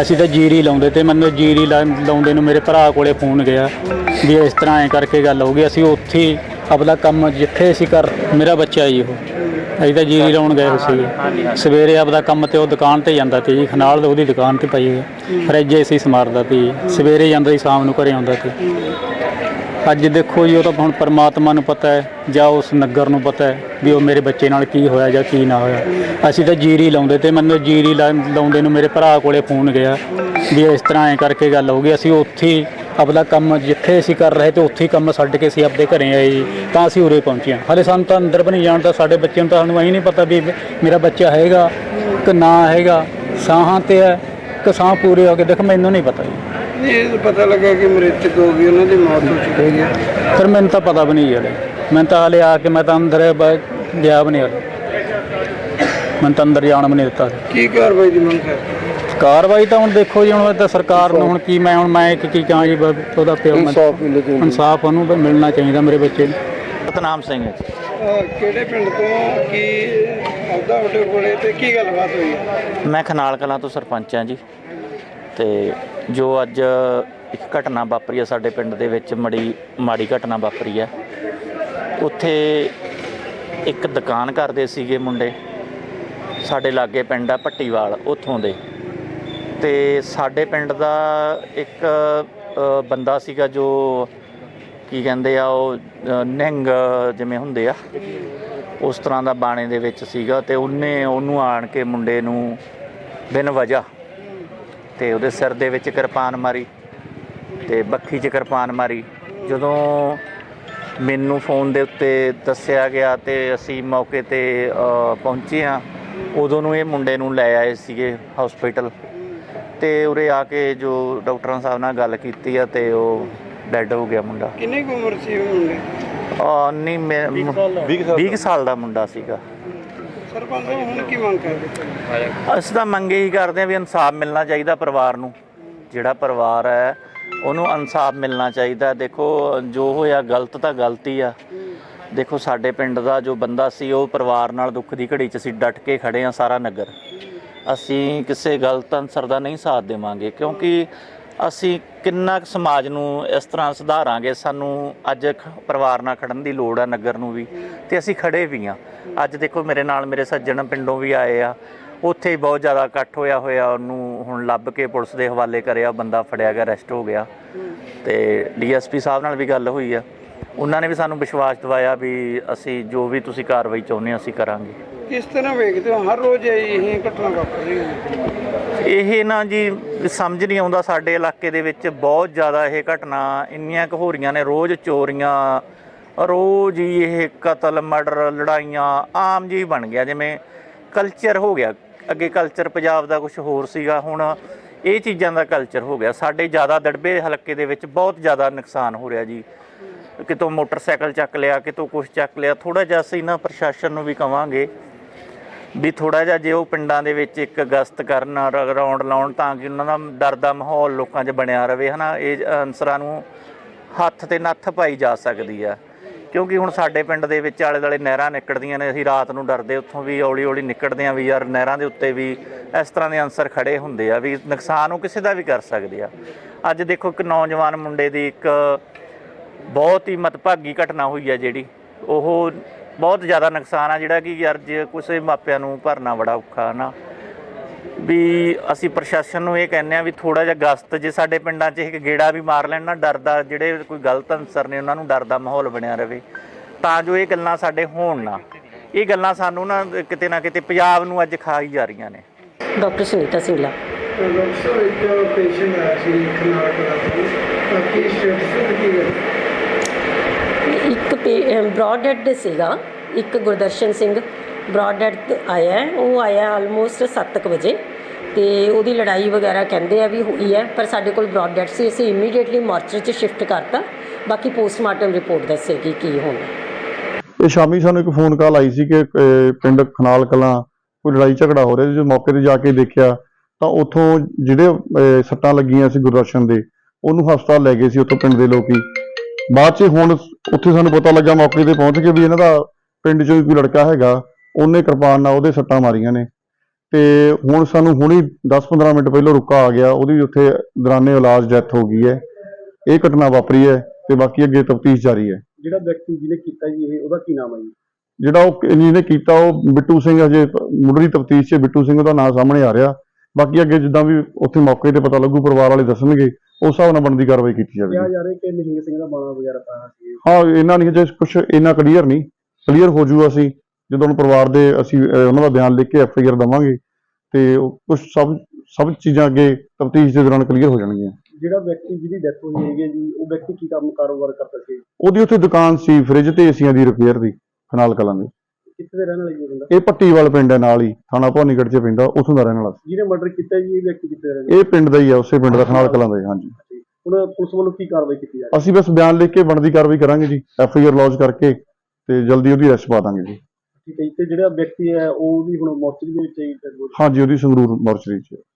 ਅਸੀਂ ਤਾਂ ਜੀਰੀ ਲਾਉਂਦੇ ਤੇ ਮੈਨੂੰ ਜੀਰੀ ਲਾ- ਲਾਉਂਦੇ ਨੂੰ ਮੇਰੇ ਭਰਾ ਕੋਲੇ ਫੋਨ ਗਿਆ ਵੀ ਇਸ ਤਰ੍ਹਾਂ ਐ ਕਰਕੇ ਗੱਲ ਹੋ ਗਈ, ਅਸੀਂ ਉੱਥੇ ਹੀ ਆਪਦਾ ਕੰਮ ਜਿੱਥੇ ਅਸੀਂ ਕਰ ਮੇਰਾ ਬੱਚਾ ਜੀ ਉਹ। ਅਸੀਂ ਤਾਂ ਜੀਰੀ ਲਾਉਣ ਗਏ ਸੀ ਸਵੇਰੇ ਆਪਦਾ ਕੰਮ ਤੇ ਉਹ ਦੁਕਾਨ ਤੇ ਜਾਂਦਾ ਤੇ ਜੀ, ਖਨਾਲ ਦੇ ਉਹਦੀ ਦੁਕਾਨ ਤੇ ਪਈ ਹੈ ਫਰਿੱਜ ਸੀ ਸਮਾਰਦਾ ਤੇ ਜੀ। ਸਵੇਰੇ ਜਾਂਦਾ ਸੀ, ਸ਼ਾਮ ਨੂੰ ਘਰੇ ਆਉਂਦਾ ਤੇ ਅੱਜ ਦੇਖੋ ਜੀ, ਉਹ ਤਾਂ ਹੁਣ ਪਰਮਾਤਮਾ ਨੂੰ ਪਤਾ ਹੈ ਜਾਂ ਉਸ ਨਗਰ ਨੂੰ ਪਤਾ ਹੈ ਵੀ ਉਹ ਮੇਰੇ ਬੱਚੇ ਨਾਲ ਕੀ ਹੋਇਆ ਜਾਂ ਕੀ ਨਾ ਹੋਇਆ। ਅਸੀਂ ਤਾਂ ਜੀਰੀ ਲਾਉਂਦੇ ਤੇ ਮੈਨੂੰ ਜੀਰੀ ਲਾ- ਲਾਉਂਦੇ ਨੂੰ ਮੇਰੇ ਭਰਾ ਕੋਲੇ ਫੋਨ ਗਿਆ ਵੀ ਇਸ ਤਰ੍ਹਾਂ ਐ ਕਰਕੇ ਗੱਲ ਹੋ ਗਈ। ਅਸੀਂ ਉੱਥੇ ਹੀ ਆਪਦਾ ਕੰਮ ਜਿੱਥੇ ਅਸੀਂ ਕਰ ਰਹੇ ਤੇ ਉੱਥੇ ਹੀ ਕੰਮ ਛੱਡ ਕੇ ਅਸੀਂ ਆਪਦੇ ਘਰੇ ਆਏ ਜੀ, ਤਾਂ ਅਸੀਂ ਉਰੇ ਪਹੁੰਚੇ ਹਾਂ। ਹਾਲੇ ਸਾਨੂੰ ਤਾਂ ਅੰਦਰ ਬਣੀ ਜਾਣ ਤਾਂ ਸਾਡੇ ਬੱਚਿਆਂ ਨੂੰ ਤਾਂ ਸਾਨੂੰ ਐਂ ਨਹੀਂ ਪਤਾ ਵੀ ਮੇਰਾ ਬੱਚਾ ਹੈਗਾ ਕਿ ਨਾ ਹੈਗਾ। ਸਾਹਾਂ ਤੇ ਹੈ ਕਿ ਸਾਹ ਪੂਰੇ ਹੋ ਕੇ, ਦੇਖ ਮੈਨੂੰ ਨਹੀਂ ਪਤਾ ਜੀ। ਇਹ ਪਤਾ ਲੱਗਾ ਕਿ ਮ੍ਰਿਤਕ ਹੋ ਗਈ ਉਹਨਾਂ ਦੀ ਮੌਤ ਹੋ ਚੁੱਕੀ ਹੈ। ਫਿਰ ਮੈਨੂੰ ਤਾਂ ਪਤਾ ਵੀ ਨਹੀਂ ਹਲੇ। ਮੈਂ ਤਾਂ ਹਲੇ ਆ ਕੇ ਮੈਂ ਤਾਂ ਅੰਦਰ ਬ- ਗਿਆ ਵੀ ਨਹੀਂ ਹਲੇ। ਮੈਂ ਤਾਂ ਅੰਦਰ ਜਾਣ ਵੀ ਨਹੀਂ ਦਿੱਤਾ। ਕੀ ਕਾਰਵਾਈ ਦੀ ਮੰਗ ਹੈ? ਕਾਰਵਾਈ ਤਾਂ ਹੁਣ ਦੇਖੋ ਜੀ ਹੁਣ ਇਹ ਤਾਂ ਸਰਕਾਰ ਨੂੰ ਹੁਣ ਕੀ ਮੈਂ ਹੁਣ ਮੈਂ ਇੱਕ ਕੀ ਕਹਾਂ ਜੀ ਬ- ਉਹਦਾ ਪਿਓ ਮੈਂ ਇਨਸਾਫ ਉਹਨੂੰ ਵੀ ਮਿਲਣਾ ਚਾਹੀਦਾ ਮੇਰੇ ਬੱਚੇ ਨੂੰ। ਸਤਨਾਮ ਸਿੰਘ ਹੈ ਜੀ। ਕਿਹੜੇ ਪਿੰਡ ਤੋਂ ਕੀ ਅਹੁਦਾ ਤੁਹਾਡੇ ਕੋਲੇ ਤੇ ਕੀ ਗੱਲਬਾਤ ਹੋਈ ਹੈ? ਮੈਂ ਖਨਾਲ ਕਲਾਂ ਤੋਂ ਸਰਪੰਚ ਹਾਂ ਜੀ। ਤੇ ਜੋ ਅੱਜ ਇੱਕ ਘਟਨਾ ਵਾਪਰੀ ਹੈ ਸਾਡੇ ਪਿੰਡ ਦੇ ਵਿੱਚ, ਮੜੀ, ਮਾੜੀ ਘਟਨਾ ਵਾਪਰੀ ਹੈ ਉੱਥੇ ਇੱਕ ਦੁਕਾਨ ਕਰਦੇ ਸੀਗੇ ਮੁੰਡੇ, ਸਾਡੇ ਲਾਗੇ ਪਿੰਡ ਆ ਭੱਟੀਵਾਲ, ਉੱਥੋਂ ਦੇ। ਤੇ ਸਾਡੇ ਪਿੰਡ ਦਾ ਇੱਕ ਬੰਦਾ ਸੀਗਾ ਜੋ ਕੀ ਕਹਿੰਦੇ ਆ ਉਹ ਨਹਿੰਗ ਜਿਵੇਂ ਹੁੰਦੇ ਆ, ਉਸ ਤਰ੍ਹਾਂ ਦਾ ਬਾਣੇ ਦੇ ਵਿੱਚ ਸੀਗਾ ਤੇ ਉਹਨੇ, ਉਹਨੂੰ ਆਣ ਕੇ ਮੁੰਡੇ ਨੂੰ ਬਿਨ ਵਜ੍ਹਾ ਤੇ ਉਹਦੇ ਸਿਰ ਦੇ ਵਿੱਚ ਕਿਰਪਾਨ ਮਾਰੀ ਤੇ ਬੱਖੀ 'ਚ ਕਿਰਪਾਨ ਮਾਰੀ। ਜਦੋਂ ਮੈਨੂੰ ਫੋਨ ਦੇ ਉੱਤੇ ਦੱਸਿਆ ਗਿਆ ਤੇ ਅਸੀਂ ਮੌਕੇ ਤੇ ਪਹੁੰਚੇ ਹਾਂ ਉਦੋਂ ਨੂੰ ਇਹ ਮੁੰਡੇ ਨੂੰ ਲੈ ਆਏ ਸੀਗੇ ਹਸਪੀਟਲ ਤੇ ਉਰੇ ਆ ਕੇ ਜੋ ਡਾਕਟਰਾਂ ਸਾਹਿਬ ਨਾਲ ਗੱਲ ਕੀਤੀ ਆ ਤੇ ਉਹ ਡੈੱਡ ਹੋ ਗਿਆ ਮੁੰਡਾ। ਕਿੰਨੀ ਕੁ ਉਮਰ ਸੀ ਉਹ ਮੁੰਡੇ? ਆ ਨਹੀਂ ਮੈਂ 20 ਸਾਲ ਦਾ ਮੁੰਡਾ ਸੀਗਾ। ਸਰਪੰਚ ਸਾਹਿਬ ਹੁਣ ਕੀ ਮੰਗ ਕਰਦੇ? ਅਸੀਂ ਤਾਂ ਮੰਗ ਹੀ ਕਰਦੇ ਹਾਂ ਵੀ ਇਨਸਾਫ ਮਿਲਣਾ ਚਾਹੀਦਾ ਪਰਿਵਾਰ ਨੂੰ। ਜਿਹੜਾ ਪਰਿਵਾਰ ਹੈ, ਉਹਨੂੰ ਇਨਸਾਫ ਮਿਲਣਾ ਚਾਹੀਦਾ। ਦੇਖੋ, ਜੋ ਹੋਇਆ ਗਲਤ ਤਾਂ ਗਲਤੀ ਆ। ਦੇਖੋ, ਸਾਡੇ ਪਿੰਡ ਦਾ ਜੋ ਬੰਦਾ ਸੀ, ਉਹ ਪਰਿਵਾਰ ਨਾਲ ਦੁੱਖ ਦੀ ਘੜੀ 'ਚ ਅਸੀਂ ਡਟ ਕੇ ਖੜੇ ਆ ਸਾਰਾ ਨਗਰ। ਅਸੀਂ ਕਿਸੇ ਗਲਤ ਅਨਸਰ ਦਾ ਨਹੀਂ ਸਾਥ ਦੇਵਾਂਗੇ, ਕਿਉਂਕਿ ਅਸੀਂ ਕਿੰਨਾ ਕੁ ਸਮਾਜ ਨੂੰ ਇਸ ਤਰ੍ਹਾਂ ਸੁਧਾਰਾਂਗੇ? ਸਾਨੂੰ ਅੱਜ ਖ- ਪਰਿਵਾਰ ਨਾਲ ਖੜਨ ਦੀ ਲੋੜ ਆ ਨਗਰ ਨੂੰ ਵੀ, ਤੇ ਅਸੀਂ ਖੜੇ ਵੀ ਆ। ਅੱਜ ਦੇਖੋ ਮੇਰੇ ਨਾਲ ਮੇਰੇ ਸੱਜਣ ਪਿੰਡੋਂ ਵੀ ਆਏ ਆ। ਉੱਥੇ ਹੀ ਬਹੁਤ ਜ਼ਿਆਦਾ ਇਕੱਠ ਹੋਇਆ ਹੋਇਆ, ਉਹਨੂੰ ਹੁਣ ਲੱਭ ਕੇ ਪੁਲਿਸ ਦੇ ਹਵਾਲੇ ਕਰਿਆ, ਬੰਦਾ ਫੜਿਆ ਗਿਆ ਅਰੈਸਟ ਹੋ ਗਿਆ। ਤੇ ਡੀਐਸਪੀ ਸਾਹਿਬ ਨਾਲ ਵੀ ਗੱਲ ਹੋਈ ਆ। ਉਹਨਾਂ ਨੇ ਵੀ ਸਾਨੂੰ ਵਿਸ਼ਵਾਸ ਦਿਵਾਇਆ ਵੀ ਅਸੀਂ ਜੋ ਵੀ ਤੁਸੀਂ ਕਾਰਵਾਈ ਚਾਹੁੰਦੇ ਅਸੀਂ ਕਰਾਂਗੇ। ਕਿਸ ਤਰ੍ਹਾਂ ਵੇਖਦੇ ਹੋ? ਹਰ ਰੋਜ਼ ਇਹ ਘਟਨਾ ਵਾਪਰ ਰਹੀ ਹੈ ਇਹ ਨਾ ਜੀ ਸਮਝ ਨਹੀਂ ਆਉਂਦਾ ਸਾਡੇ ਇਲਾਕੇ ਦੇ ਵਿੱਚ ਬਹੁਤ ਜ਼ਿਆਦਾ ਇਹ ਘਟਨਾ, ਇੰਨੀਆਂ ਕੁ ਹੋ ਰਹੀਆਂ ਨੇ, ਰੋਜ਼ ਚੋਰੀਆਂ, ਰੋਜ਼ ਹੀ ਇਹ ਕਤਲ, ਮਰਡਰ, ਲੜਾਈਆਂ, ਆਮ ਜੀ ਬਣ ਗਿਆ, ਜਿਵੇਂ ਕਲਚਰ ਹੋ ਗਿਆ। ਅੱਗੇ ਕਲਚਰ ਪੰਜਾਬ ਦਾ ਕੁਝ ਹੋਰ ਸੀਗਾ, ਹੁਣ ਇਹ ਚੀਜ਼ਾਂ ਦਾ ਕਲਚਰ ਹੋ ਗਿਆ। ਸਾਡੇ ਜ਼ਿਆਦਾ ਦੜਬੇ ਹਲਕੇ ਦੇ ਵਿੱਚ ਬਹੁਤ ਜ਼ਿਆਦਾ ਨੁਕਸਾਨ ਹੋ ਰਿਹਾ ਜੀ। ਕਿਤੋਂ ਮੋਟਰਸਾਈਕਲ ਚੱਕ ਲਿਆ, ਕਿਤੋਂ ਕੁਝ ਚੱਕ ਲਿਆ ਥੋੜਾ ਜਿਹਾ ਅਸੀਂ ਨਾ ਪ੍ਰਸ਼ਾਸਨ ਨੂੰ ਵੀ ਕਵਾਂਗੇ ਵੀ ਥੋੜਾ ਜਿਹਾ ਜੇ ਉਹ ਪਿੰਡਾਂ ਦੇ ਵਿੱਚ ਇੱਕ ਗਸਤ ਕਰਨ ਰਾਉਂਡ ਲਾਉਣ ਤਾਂ ਕਿ ਉਹਨਾਂ ਦਾ ਡਰ ਦਾ ਮਾਹੌਲ ਲੋਕਾਂ 'ਚ ਬਣਿਆ ਰਵੇ, ਹਨਾ? ਇਹ ਅਨਸਰਾਂ ਨੂੰ ਹੱਥ ਤੇ ਨੱਥ ਪਾਈ ਜਾ ਸਕਦੀ ਆ। ਕਿਉਂਕਿ ਹੁਣ ਸਾਡੇ ਪਿੰਡ ਦੇ ਵਿੱਚ ਆਲੇ ਦੁਆਲੇ ਨਹਿਰਾਂ ਨਿਕਲਦੀਆਂ ਨੇ, ਅਸੀਂ ਰਾਤ ਨੂੰ ਡਰਦੇ, ਉੱਥੋਂ ਵੀ ਹੌਲੀ ਹੌਲੀ ਨਿਕਲਦੇ ਆ ਵੀ ਯਾਰ ਨਹਿਰਾਂ ਦੇ ਉੱਤੇ ਵੀ ਇਸ ਤਰ੍ਹਾਂ ਦੇ ਅਨਸਰ ਖੜੇ ਹੁੰਦੇ ਆ ਵੀ ਨੁਕਸਾਨ ਉਹ ਕਿਸੇ ਦਾ ਵੀ ਕਰ ਸਕਦੇ ਆ। ਅੱਜ ਦੇਖੋ ਇੱਕ ਨੌਜਵਾਨ ਮੁੰਡੇ ਦੀ ਇੱਕ ਬਹੁਤ ਹੀ ਮਤਭਾਗੀ ਘਟਨਾ ਹੋਈ ਆ ਜਿਹੜੀ, ਉਹ ਬਹੁਤ ਜ਼ਿਆਦਾ ਨੁਕਸਾਨ ਆ ਜਿਹੜਾ ਕਿ ਯਾਰ ਜੇ ਕਿਸੇ ਮਾਪਿਆਂ ਨੂੰ ਭਰਨਾ ਬੜਾ ਔਖਾ ਨਾ। ਵੀ ਅਸੀਂ ਪ੍ਰਸ਼ਾਸਨ ਨੂੰ ਇਹ ਕਹਿੰਦੇ ਆ ਵੀ ਥੋੜਾ ਜਿਹਾ ਗਸਤ ਜੇ ਸਾਡੇ ਪਿੰਡਾਂ 'ਚ ਇੱਕ ਗੇੜਾ ਵੀ ਮਾਰ ਲੈਣ ਨਾ ਡਰਦਾ ਜਿਹੜੇ ਕੋਈ ਗਲਤ ਅਨਸਰ ਨੇ ਉਹਨਾਂ ਨੂੰ ਡਰ ਦਾ ਮਾਹੌਲ ਬਣਿਆ ਰਵੇ। ਤਾਂ ਜੋ ਇਹ ਗੱਲਾਂ ਸਾਡੇ ਹੋਣ ਨਾ। ਇਹ ਗੱਲਾਂ ਸਾਨੂੰ ਨਾ ਕਿਤੇ ਨਾ ਕਿਤੇ ਪੰਜਾਬ ਨੂੰ ਅੱਜ ਖਾਈ ਜਾ ਰਹੀਆਂ ਨੇ। ਡਾਕਟਰ ਸੁਨੀਤਾ ਸਿੰਘਲਾ ਡਾਕਟਰ ਇੱਕ ਪੇਸ਼ੈਂਟ ਆਇਆ ਸੀ ਖਨਾਲ ਤਾਂ ਕੀ ਸਟੇਟਸ ਕੀ ਹੈ ਇੱਕ ਬ੍ਰੌਡ ਡੈਡ ਸੀਗਾ ਇੱਕ ਗੁਰਦਰਸ਼ਨ ਸਿੰਘ ਬ੍ਰੌਡ ਡੈਡ ਆਇਆ ਹੈ। ਉਹ ਆਇਆ ਆਲਮੋਸਟ 7:00 ਵਜੇ ਤੇ ਉਹਦੀ ਲੜਾਈ ਵਗੈਰਾ ਕਹਿੰਦੇ ਆ ਵੀ ਹੋਈ ਹੈ ਪਰ ਸਾਡੇ ਕੋਲ ਬ੍ਰੌਡ ਡੈਡ ਸੀ ਅਸੀਂ ਇਮੀਡੀਏਟਲੀ ਮਾਰਚਰ 'ਚ ਸ਼ਿਫਟ ਕਰਤਾ। ਬਾਕੀ ਪੋਸਟਮਾਰਟਮ ਰਿਪੋਰਟ ਦੱਸੇਗੀ ਕੀ ਹੋਣਾ। ਇਹ ਸ਼ਾਮੀ ਸਾਨੂੰ ਇੱਕ ਫੋਨ ਕਾਲ ਆਈ ਸੀ ਕਿ ਅਹ, ਪਿੰਡ ਖਨਾਲ ਕਲਾਂ ਕੋਈ ਲੜਾਈ ਝਗੜਾ ਹੋ ਰਿਹਾ ਸੀ ਜੋ ਮੌਕੇ ਤੇ ਜਾ ਕੇ ਦੇਖਿਆ ਤਾਂ ਉੱਥੋਂ ਜਿਹੜੇ ਅਹ, ਸੱਟਾਂ ਲੱਗੀਆਂ ਸੀ ਗੁਰਦਰਸ਼ਨ ਦੇ ਉਹਨੂੰ ਹਸਪਤਾਲ ਲੈ ਗਏ ਸੀ ਉੱਥੋਂ ਪਿੰਡ ਦੇ ਲੋਕੀ। ਬਾਅਦ 'ਚ ਹੁਣ ਉੱਥੇ ਸਾਨੂੰ ਪਤਾ ਲੱਗਾ ਮੌਕੇ ਤੇ ਪਹੁੰਚ ਕੇ ਵੀ ਇਹਨਾਂ ਦਾ ਪਿੰਡ 'ਚੋਂ ਕੋਈ ਲੜਕਾ ਹੈਗਾ ਉਹਨੇ ਕਿਰਪਾਨ ਨਾਲ ਉਹਦੇ ਸੱਟਾਂ ਮਾਰੀਆਂ ਨੇ। ਤੇ ਹੁਣ ਸਾਨੂੰ ਹੁਣੀ 10-15 ਮਿੰਟ ਪਹਿਲਾਂ ਰੁਕਾ ਆ ਗਿਆ ਉਹਦੀ ਉੱਥੇ ਦੌਰਾਨੇ ਇਲਾਜ ਡੈਥ ਹੋ ਗਈ ਹੈ। ਇਹ ਘਟਨਾ ਵਾਪਰੀ ਹੈ ਤੇ ਬਾਕੀ ਅੱਗੇ ਤਫਤੀਸ਼ ਜਾਰੀ ਹੈ। ਜਿਹੜਾ ਵਿਅਕਤੀ ਜਿਹਨੇ ਕੀਤਾ ਜੀ ਇਹ ਉਹਦਾ ਕੀ ਨਾਮ ਹੈ ਜੀ? ਜਿਹੜਾ ਉਹ ਜਿਹਨੇ ਕੀਤਾ ਉਹ ਬਿੱਟੂ ਸਿੰਘ ਹਜੇ ਮੁੱਢਲੀ ਤਫਤੀਸ਼ 'ਚ ਬਿੱਟੂ ਸਿੰਘ ਦਾ ਨਾਮ ਸਾਹਮਣੇ ਆ ਰਿਹਾ। ਬਾਕੀ ਅੱਗੇ ਜਿੱਦਾਂ ਵੀ ਉੱਥੇ ਮੌਕੇ ਤੇ ਪਤਾ ਲੱਗੂ ਪਰਿਵਾਰ ਵਾਲੇ ਦੱਸਣਗੇ। ਉਸ ਹਿਸਾਬ ਨਾਲ ਬਣਦੀ ਕਾਰਵਾਈ ਕੀਤੀ ਕਿਹਾ ਜਾਵੇਗੀ ਜਾ ਰਿਹਾ ਕਿ ਨਿਹੰਗ ਸਿੰਘ ਦਾ ਬਾਣਾ ਵਗੈਰਾ ਪਾਇਆ ਸੀ। ਹਾਂ ਇਹਨਾਂ ਨਹੀਂ ਹਜੇ ਕੁਝ ਇੰਨਾ ਕਲੀਅਰ ਨਹੀਂ। ਕਲੀਅਰ ਹੋ ਜੂਗਾ ਅਸੀਂ ਜਦੋਂ ਹੁਣ ਪਰਿਵਾਰ ਦੇ ਅਸੀਂ ਅਹ, ਉਹਨਾਂ ਦਾ ਬਿਆਨ ਲਿਖ ਕੇ ਐਫ ਆਈ ਆਰ ਦਵਾਂਗੇ ਤੇ ਕੁਝ ਸਭ ਸਭ ਚੀਜ਼ਾਂ ਅੱਗੇ ਤਫਤੀਸ਼ ਦੇ ਦੌਰਾਨ ਕਲੀਅਰ ਹੋ ਜਾਣਗੀਆਂ। ਜਿਹੜਾ ਵਿਅਕਤੀ ਜਿਹਦੀ ਡੈਥ ਹੋਈ ਹੈਗੀ ਹੈ ਜੀ ਉਹ ਵਿਅਕਤੀ ਕੀ ਕੰਮ ਕਾਰੋਬਾਰ ਕਰਦਾ ਸੀ? ਉਹਦੀ ਉੱਥੇ ਦੁਕਾਨ ਸੀ ਫ੍ਰਿਜ ਤੇ ਏਸੀਆਂ ਦੀ ਰਿਪੇਅਰ ਦੀ ਖਨਾਲ ਕਲਾਂ ਦੀ। ਕਿੱਥੇ ਦੇ ਰਹਿਣ ਵਾਲਾ ਜੀ ਉਹ ਬੰਦਾ? ਇਹ ਪੱਟੀਵਾਲ ਪਿੰਡ ਹੈ ਨਾਲ ਹੀ। ਥਾਣਾ ਭਵਾਨੀਗੜ੍ਹ 'ਚ ਪੈਂਦਾ ਉੱਥੋਂ ਦਾ ਰਹਿਣ ਵਾਲਾ ਸੀ। ਜਿਹਨੇ ਮਰਡਰ ਕੀਤਾ ਜੀ ਇਹ ਵਿਅਕਤੀ ਕਿੱਥੇ ਦੇ ਰਹਿਣ ਇਹ ਪਿੰਡ ਦਾ ਹੀ ਆ ਉਸੇ ਪਿੰਡ ਦਾ ਖਨਾਲ ਕਲਾਂ ਦਾ ਹੀ ਹਾਂਜੀ। ਵਾਲਾ? ਹੁਣ ਪੁਲਿਸ ਵੱਲੋਂ ਕੀ ਕਾਰਵਾਈ ਕੀਤੀ ਜਾ ਰਹੀ ਅਸੀਂ ਬਸ ਬਿਆਨ ਲਿਖ ਕੇ ਬਣਦੀ ਕਾਰਵਾਈ ਕਰਾਂਗੇ ਜੀ ਐਫ ਆਈ ਆਰ ਲੌਂਚ ਕਰਕੇ ਤੇ ਜਲਦੀ ਉਹਦੀ ਅਰੈਸਟ ਪਾ ਦਾਂਗੇ ਜੀ। ਹੈ ਠੀਕ ਹੈ ਜੀ ਤੇ ਜਿਹੜਾ ਵਿਅਕਤੀ ਹੈ ਉਹ ਵੀ ਹੁਣ ਮੋਰਚਰੀ ਦੇ ਵਿੱਚ ਹੈ ਜੀ? dead body? ਹਾਂਜੀ ਉਹਦੀ ਸੰਗਰੂਰ ਮੋਰਚਰੀ 'ਚ